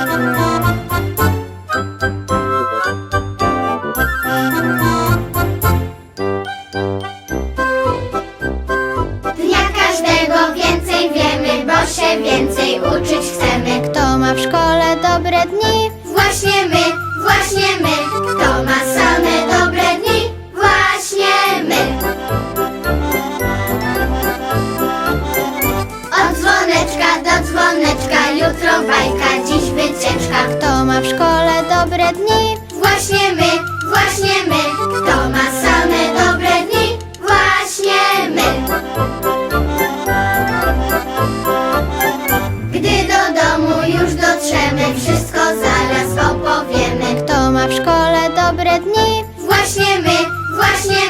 Dnia każdego więcej wiemy, bo się więcej uczyć chcemy. Kto ma w szkole dobre dni? Właśnie my, właśnie my, kto ma same dobre dni? Właśnie my. Od dzwoneczka do dzwoneczka, jutro bajka. Kto ma w szkole dobre dni? Właśnie my, właśnie my. Kto ma same dobre dni? Właśnie my. Gdy do domu już dotrzemy, wszystko zaraz opowiemy. Kto ma w szkole dobre dni? Właśnie my, właśnie my.